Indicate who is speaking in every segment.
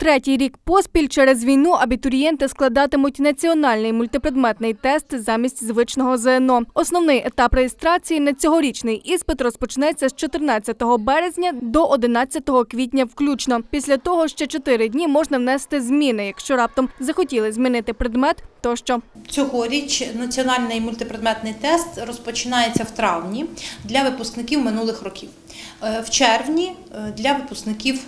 Speaker 1: Третій рік поспіль через війну абітурієнти складатимуть національний мультипредметний тест замість звичного ЗНО. Основний етап реєстрації на цьогорічний іспит розпочнеться з 14 березня до 11 квітня включно. Після того ще 4 дні можна внести зміни, якщо раптом захотіли змінити предмет тощо.
Speaker 2: Цьогоріч національний мультипредметний тест розпочинається в травні для випускників минулих років, Е, в червні е, для випускників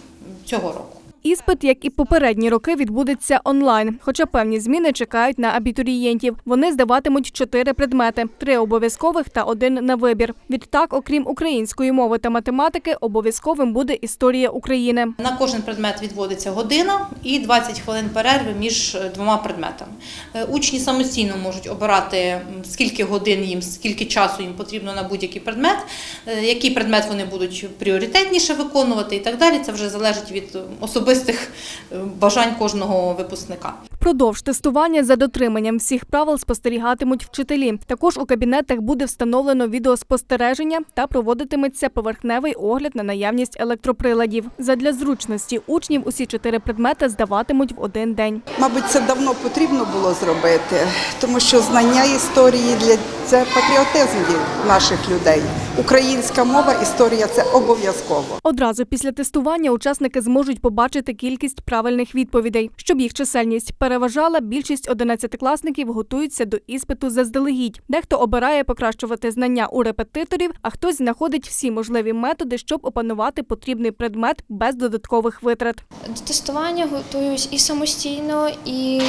Speaker 2: цього року.
Speaker 1: Іспит, як і попередні роки, відбудеться онлайн. Хоча певні зміни чекають на абітурієнтів. Вони здаватимуть чотири предмети: три обов'язкових та один на вибір. Відтак, окрім української мови та математики, обов'язковим буде історія України.
Speaker 2: На кожен предмет відводиться година і 20 хвилин перерви між е, двома предметами. Е, Учні самостійно можуть обирати скільки годин їм, скільки часу їм потрібно на будь-який предмет, е, який предмет вони будуть пріоритетніше виконувати і так далі. Це вже залежить від е, особистих е, бажань кожного випускника.
Speaker 1: Впродовж тестування за дотриманням всіх правил спостерігатимуть вчителі. Також у кабінетах буде встановлено відеоспостереження та проводитиметься поверхневий огляд на наявність електроприладів. Задля зручності учнів усі чотири предмети здаватимуть в один день.
Speaker 3: Мабуть, це давно потрібно було зробити, тому що знання історії для це патріотизм наших людей. Українська мова, історія це обов'язково.
Speaker 1: Одразу після тестування учасники зможуть побачити кількість правильних відповідей. Щоб їх чисельність переважала, більшість одинадцятикласників готуються до іспиту заздалегідь. Дехто обирає покращувати знання у репетиторів, а хтось знаходить всі можливі методи, щоб опанувати потрібний предмет без додаткових витрат.
Speaker 4: До тестування готуюсь і самостійно, і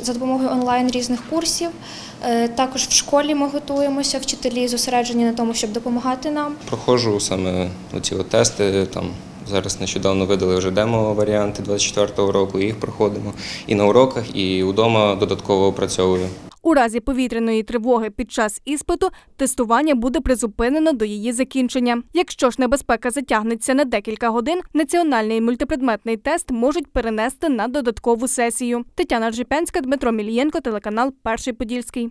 Speaker 4: за допомогою онлайн різних курсів. Е, Також в школі ми готуємося, вчителі зосереджені на тому, щоб допомагати нам.
Speaker 5: Проходжу саме оці тести. Там зараз нещодавно видали вже демо-варіанти 24-го року, їх проходимо і на уроках, і вдома додатково опрацьовую.
Speaker 1: У разі повітряної тривоги під час іспиту тестування буде призупинено до її закінчення. Якщо ж небезпека затягнеться на декілька годин, національний мультипредметний тест можуть перенести на додаткову сесію. Тетяна Джипянська, Дмитро Мілієнко, телеканал Перший Подільський.